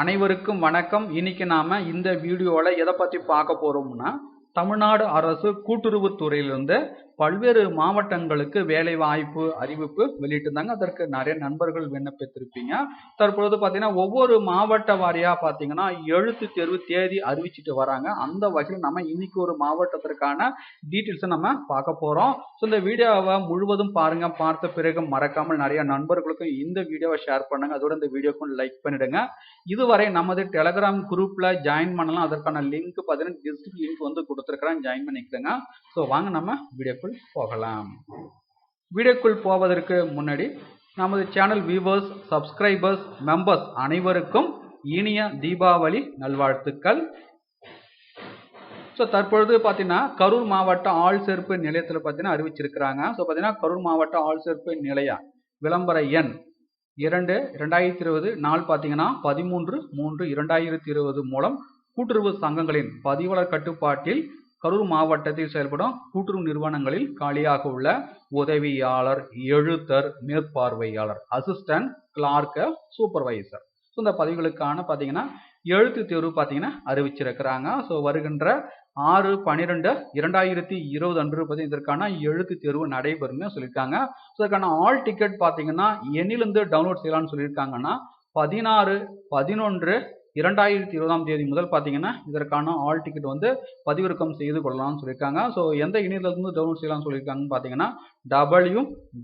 அனைவருக்கும் வணக்கம். இன்னைக்கு நாம இந்த வீடியோவில் எதை பற்றி பார்க்க போறோம்னா தமிழ்நாடு அரசு கூட்டுறவுத் துறையிலிருந்து பல்வேறு மாவட்டங்களுக்கு வேலை வாய்ப்பு அறிவிப்பு வெளியிட்டிருந்தாங்க. அதற்கு நிறைய நண்பர்கள் விண்ணப்பித்திருப்பீங்க. தற்பொழுது பார்த்தீங்கன்னா ஒவ்வொரு மாவட்ட வாரியாக பார்த்தீங்கன்னா எழுத்து தேர்வு தேதி அறிவிச்சிட்டு வராங்க. அந்த வகையில் நம்ம இன்னைக்கு ஒரு மாவட்டத்திற்கான டீட்டெயில்ஸை நம்ம பார்க்க போகிறோம் ஸோ இந்த வீடியோவை முழுவதும் பாருங்க. பார்த்த பிறகு மறக்காமல் நிறைய நண்பர்களுக்கும் இந்த வீடியோவை ஷேர் பண்ணுங்க. அதோட இந்த வீடியோக்கும் லைக் பண்ணிடுங்க. இதுவரை நமது டெலகிராம் குரூப்ல ஜாயின் பண்ணலாம். அதற்கான லிங்க் பார்த்தீங்கன்னா டிஸ்கிரிப் லிங்க் வந்து கொடுத்துருக்குறேன். ஜாயின் பண்ணிக்கோங்க ஸோ வாங்க நம்ம வீடியோக்குள் போகலாம். வீடியோக்குள் போவதற்கு முன்னாடி நமது சேனல் வியூவர்ஸ் சப்ஸ்கிரைபர்ஸ் மெம்பர்ஸ் அனைவருக்கும் இனிய தீபாவளி நல்வாழ்த்துக்கள். ஸோ தற்பொழுது பார்த்தீங்கன்னா கரூர் மாவட்ட ஆள் சேர்ப்பு நிலையத்தில் பார்த்தீங்கன்னா அறிவிச்சிருக்கிறாங்க. ஸோ பார்த்தீங்கன்னா கரூர் மாவட்ட ஆள் சேர்ப்பு நிலையம் விளம்பர எண் இரண்டு இரண்டாயிரத்தி இருபது நாள் பார்த்தீங்கன்னா பதிமூன்று மூன்று இரண்டாயிரத்தி இருபது மூலம் கூட்டுறவு சங்கங்களின் பதிவாளர் கட்டுப்பாட்டில் கரூர் மாவட்டத்தில் செயல்படும் கூட்டுறவு நிறுவனங்களில் காலியாக உள்ள உதவியாளர் எழுத்தர் மேற்பார்வையாளர் அசிஸ்டன்ட் கிளார்க்க சூப்பர்வைசர் ஸோ இந்த பதவிகளுக்கான பார்த்தீங்கன்னா எழுத்து தேர்வு பார்த்தீங்கன்னா அறிவிச்சிருக்கிறாங்க. ஸோ வருகின்ற ஆறு பன்னிரெண்டு இரண்டாயிரத்தி இருபது அன்று பார்த்தீங்கன்னா இதற்கான எழுத்து தேர்வு நடைபெறும்னு சொல்லியிருக்காங்க. ஸோ இதற்கான ஆல் டிக்கெட் பார்த்தீங்கன்னா எண்ணிலிருந்து டவுன்லோட் செய்யலாம்னு சொல்லியிருக்காங்கன்னா பதினாறு பதினொன்று இரண்டாயிரத்தி இருபதாம் தேதி முதல் பார்த்தீங்கன்னா இதற்கான ஆல் டிக்கெட் வந்து பதிவிறக்கம் செய்து கொள்ளலாம்னு சொல்லியிருக்காங்க. ஸோ எந்த இணையத்திலிருந்து டவுன்லோட் செய்யலாம்னு சொல்லியிருக்காங்கன்னு பார்த்தீங்கன்னா W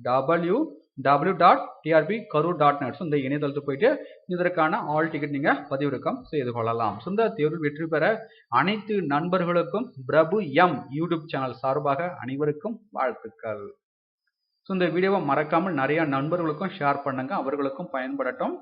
W W dot TRB Karur dot net இந்த இணையதளத்துக்கு போயிட்டு இதற்கான ஆல் டிக்கெட் நீங்கள் பதிவிறக்கம் செய்து கொள்ளலாம். ஸோ இந்த தேர்வில் வெற்றி பெற அனைத்து நண்பர்களுக்கும் பிரபு எம் யூடியூப் சேனல் சார்பாக அனைவருக்கும் வாழ்த்துக்கள். ஸோ இந்த வீடியோவை மறக்காமல் நிறையா நண்பர்களுக்கும் ஷேர் பண்ணுங்க. அவர்களுக்கும் பயன்படட்டும்.